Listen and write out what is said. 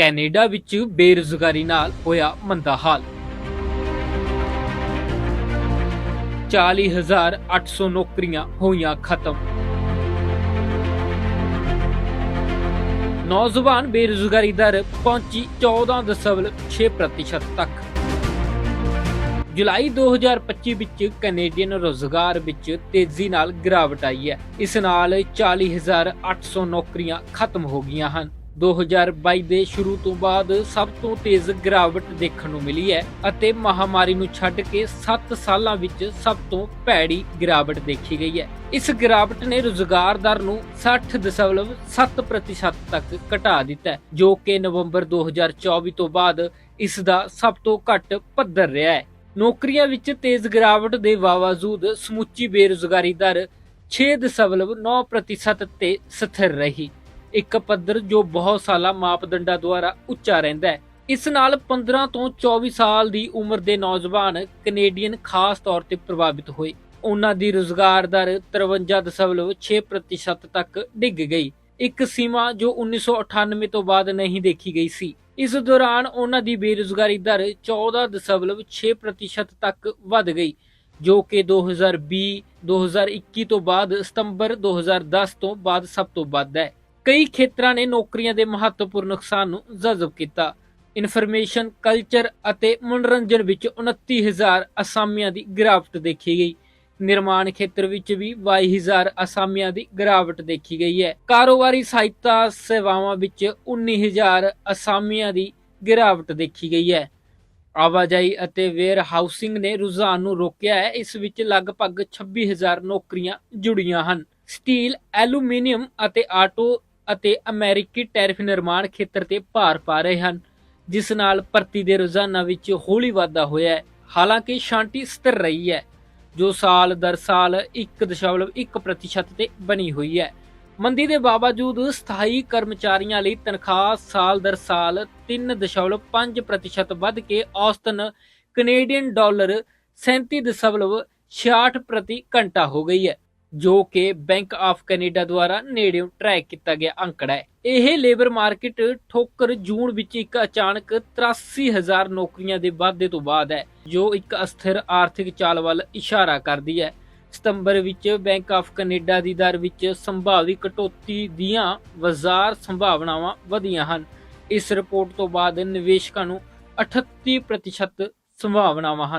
Canada ਵਿੱਚ ਬੇਰੁਜ਼ਗਾਰੀ ਨਾਲ ਹੋਇਆ ਮੰਦਾ ਹਾਲ। 40800 ਨੌਕਰੀਆਂ ਹੋਈਆਂ ਖਤਮ। ਨੌਜਵਾਨ ਬੇਰੁਜ਼ਗਾਰੀ ਦਰ ਪਹੁੰਚੀ 14.6% ਤੱਕ। ਜੁਲਾਈ 2025 ਵਿੱਚ ਕੈਨੇਡੀਅਨ ਰੋਜ਼ਗਾਰ ਵਿੱਚ ਤੇਜ਼ੀ ਨਾਲ ਗਿਰਾਵਟ ਆਈ ਹੈ। ਇਸ ਨਾਲ 40800 ਨੌਕਰੀਆਂ ਖਤਮ ਹੋ ਗਈਆਂ ਹਨ। 2022 ਦੇ ਸ਼ੁਰੂ ਤੋਂ ਬਾਅਦ ਸਭ ਤੋਂ ਤੇਜ਼ ਗਿਰਾਵਟ ਦੇਖਣ ਨੂੰ ਮਿਲੀ ਹੈ ਅਤੇ ਮਹਾਮਾਰੀ ਨੂੰ ਛੱਡ ਕੇ 7 ਸਾਲਾਂ ਵਿੱਚ ਸਭ ਤੋਂ ਭੈੜੀ ਗਿਰਾਵਟ ਦੇਖੀ ਗਈ ਹੈ। ਇਸ ਗਿਰਾਵਟ ਨੇ ਰੁਜ਼ਗਾਰ ਦਰ ਨੂੰ 60.7% ਤੱਕ ਘਟਾ ਦਿੱਤਾ ਜੋ ਕਿ ਨਵੰਬਰ 2024 ਤੋਂ ਬਾਅਦ ਇਸ ਦਾ ਸਭ ਤੋਂ ਘੱਟ ਪੱਧਰ ਰਿਹਾ ਹੈ। ਨੌਕਰੀਆਂ ਵਿੱਚ ਤੇਜ਼ ਗਿਰਾਵਟ ਦੇ ਬਾਵਜੂਦ ਸਮੁੱਚੀ ਬੇਰੁਜ਼ਗਾਰੀ ਦਰ 6.9% ਤੇ ਸਥਿਰ ਰਹੀ। ਇੱਕ ਪੱਧਰ ਜੋ ਬਹੁਤ ਸਾਲਾ ਮਾਪਦੰਡਾਂ ਦੁਆਰਾ ਉੱਚਾ ਰਹਿੰਦਾ ਹੈ। ਇਸ ਨਾਲ 15 ਤੋਂ 24 ਸਾਲ ਦੀ ਉਮਰ ਦੇ ਨੌਜਵਾਨ ਕੈਨੇਡੀਅਨ ਖਾਸ ਤੌਰ ਤੇ ਪ੍ਰਭਾਵਿਤ ਹੋਏ। ਉਹਨਾਂ ਦੀ ਰੁਜ਼ਗਾਰ ਦਰ 53.6% ਤੱਕ ਡਿੱਗ ਗਈ। ਇੱਕ ਸੀਮਾ ਜੋ 1998 ਤੋਂ ਬਾਅਦ ਨਹੀਂ ਦੇਖੀ ਗਈ ਸੀ। ਇਸ ਦੌਰਾਨ ਉਹਨਾਂ ਦੀ ਬੇਰੁਜ਼ਗਾਰੀ ਦਰ 14.6% ਤੱਕ ਵੱਧ ਗਈ, ਜੋ ਕਿ 2020 2021 ਤੋਂ ਬਾਅਦ ਸਤੰਬਰ 2010 ਤੋਂ ਬਾਅਦ ਸਭ ਤੋਂ ਵੱਧ ਹੈ। ਕਈ ਖੇਤਰਾਂ ਨੇ ਨੌਕਰੀਆਂ ਦੇ ਮਹੱਤਵਪੂਰਨ ਨੁਕਸਾਨ ਨੂੰ ਜਜ਼ਬ ਕੀਤਾ। ਇਨਫੋਰਮੇਸ਼ਨ, ਕਲਚਰ ਅਤੇ ਮਨੋਰੰਜਨ ਵਿੱਚ 29000 ਅਸਾਮੀਆਂ ਦੀ ਗਿਰਾਵਟ ਦੇਖੀ ਗਈ। ਨਿਰਮਾਣ ਖੇਤਰ ਵਿੱਚ ਵੀ 22000 ਅਸਾਮੀਆਂ ਦੀ ਗਿਰਾਵਟ ਦੇਖੀ ਗਈ ਹੈ। ਕਾਰੋਬਾਰੀ ਸਹਾਇਤਾ ਸੇਵਾਵਾਂ ਵਿੱਚ 19000 ਅਸਾਮੀਆਂ ਦੀ ਗਿਰਾਵਟ ਦੇਖੀ ਗਈ ਹੈ। ਆਵਾਜਾਈ ਅਤੇ ਵੇਅਰ ਹਾਊਸਿੰਗ ਨੇ ਰੁਝਾਨ ਨੂੰ ਰੋਕਿਆ ਹੈ। ਇਸ ਵਿੱਚ ਲਗਭਗ 26000 ਨੌਕਰੀਆਂ ਜੁੜੀਆਂ ਹਨ। ਸਟੀਲ, ਐਲੂਮੀਨੀਅਮ ਅਤੇ ਆਟੋ ਅਤੇ ਅਮਰੀਕੀ ਟੈਰਿਫ ਨਿਰਮਾਣ ਖੇਤਰ ਤੇ ਭਾਰ ਪਾ ਰਹੇ ਹਨ, ਜਿਸ ਨਾਲ ਭਰਤੀ ਦੇ ਰੋਜ਼ਾਨਾ ਵਿੱਚ ਹੌਲੀ ਵਾਧਾ ਹੋਇਆ ਹੈ। ਹਾਲਾਂਕਿ ਸ਼ਾਂਤੀ ਸਥਿਰ ਰਹੀ ਹੈ, ਜੋ ਸਾਲ ਦਰ ਸਾਲ 1.1% ਤੇ ਬਣੀ ਹੋਈ ਹੈ। ਮੰਦੀ ਦੇ ਬਾਵਜੂਦ ਸਥਾਈ ਕਰਮਚਾਰੀਆਂ ਲਈ ਤਨਖਾਹ ਸਾਲ ਦਰ ਸਾਲ 3.5% ਵੱਧ ਕੇ ਔਸਤਨ ਕੈਨੇਡੀਅਨ ਡਾਲਰ 37.66 ਪ੍ਰਤੀ ਘੰਟਾ ਹੋ ਗਈ ਹੈ। ਜੋ ਕਿ ਬੈਂਕ ਆਫ ਕੈਨੇਡਾ ਦੁਆਰਾ ਨੇੜਿਓਂ ਟਰੈਕ ਕੀਤਾ ਗਿਆ ਅੰਕੜਾ ਹੈ। ਇਹ ਲੇਬਰ ਮਾਰਕੀਟ ਠੋਕਰ ਜੂਨ ਵਿੱਚ ਇੱਕ ਅਚਾਨਕ 83000 ਨੌਕਰੀਆਂ ਦੇ ਵਾਧੇ ਤੋਂ ਬਾਅਦ ਹੈ, ਜੋ ਇੱਕ ਅਸਥਿਰ ਆਰਥਿਕ ਚਾਲ ਵੱਲ ਇਸ਼ਾਰਾ ਕਰਦੀ ਹੈ। ਸਤੰਬਰ ਵਿੱਚ ਬੈਂਕ ਆਫ ਕੈਨੇਡਾ ਦੀ ਦਰ ਵਿੱਚ ਸੰਭਾਵੀ ਕਟੌਤੀ ਦੀਆਂ ਬਾਜ਼ਾਰ ਸੰਭਾਵਨਾਵਾਂ ਵਧੀਆਂ ਹਨ। ਇਸ ਰਿਪੋਰਟ ਤੋਂ ਬਾਅਦ ਨਿਵੇਸ਼ਕਾਂ ਨੂੰ 38% ਸੰਭਾਵਨਾਵਾਂ ਹਨ।